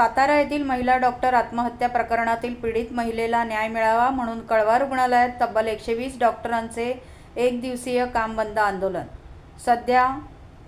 सातारा येथील महिला डॉक्टर आत्महत्या प्रकरणातील पीडित महिलेला न्याय मिळावा म्हणून कळवा रुग्णालयात तब्बल एकशे वीस डॉक्टरांचे एक दिवसीय काम बंद आंदोलन. सध्या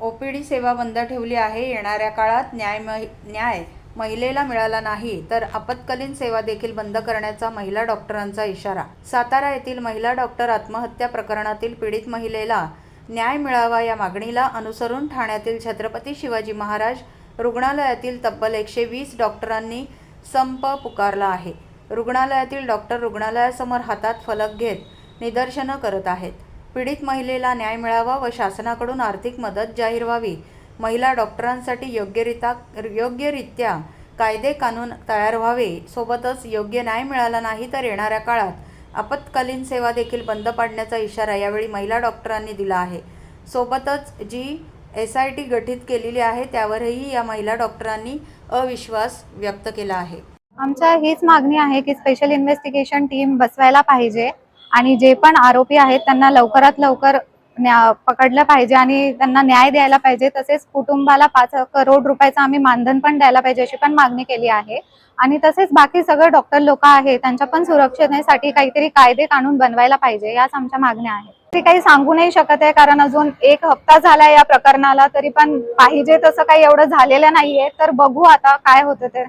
ओ पी डी सेवा बंद ठेवली आहे. येणाऱ्या काळात न्याय महि न्याय महिलेला मिळाला नाही तर आपत्कालीन सेवा देखील बंद करण्याचा महिला डॉक्टरांचा इशारा. सातारा येथील महिला डॉक्टर आत्महत्या प्रकरणातील पीडित महिलेला न्याय मिळावा या मागणीला अनुसरून ठाण्यातील छत्रपती शिवाजी महाराज रुग्णालयातील तब्बल एकशे वीस डॉक्टरांनी संप पुकारला आहे. रुग्णालयातील डॉक्टर रुग्णालयासमोर हातात फलक घेत निदर्शनं करत आहेत. पीडित महिलेला न्याय मिळावा व शासनाकडून आर्थिक मदत जाहीर व्हावी. महिला डॉक्टरांसाठी योग्यरित्या योग्यरित्या कायदे कानून तयार व्हावे. सोबतच योग्य न्याय मिळाला नाही तर येणाऱ्या काळात आपत्कालीन सेवा देखील बंद पाडण्याचा इशारा यावेळी महिला डॉक्टरांनी दिला आहे. सोबतच जी एस आय टी गठीत केलेली आहे त्यावरही या महिला डॉक्टरांनी अविश्वास व्यक्त केला आहे. आमच्या हीच मागणी आहे की स्पेशल इन्व्हेस्टिगेशन टीम बसवायला पाहिजे आणि जे पण आरोपी आहेत त्यांना लवकरात लवकर न्या- पकडलं पाहिजे आणि त्यांना न्याय द्यायला पाहिजे. तसेच कुटुंबाला पाच करोड रुपयाचं आम्ही मानधन पण द्यायला पाहिजे अशी पण मागणी केली आहे. आणि तसेच बाकी सगळे डॉक्टर लोक आहेत त्यांच्या पण सुरक्षतेसाठी काहीतरी कायदे कानून बनवायला पाहिजे याच आमच्या मागण्या आहेत. काही सांगू नाही शकत आहे कारण अजून एक हप्ता झाला या प्रकरणाला तरी पण पाहिजे तसं काही एवढं झालेलं नाहीये. तर बघू आता काय होतं ते.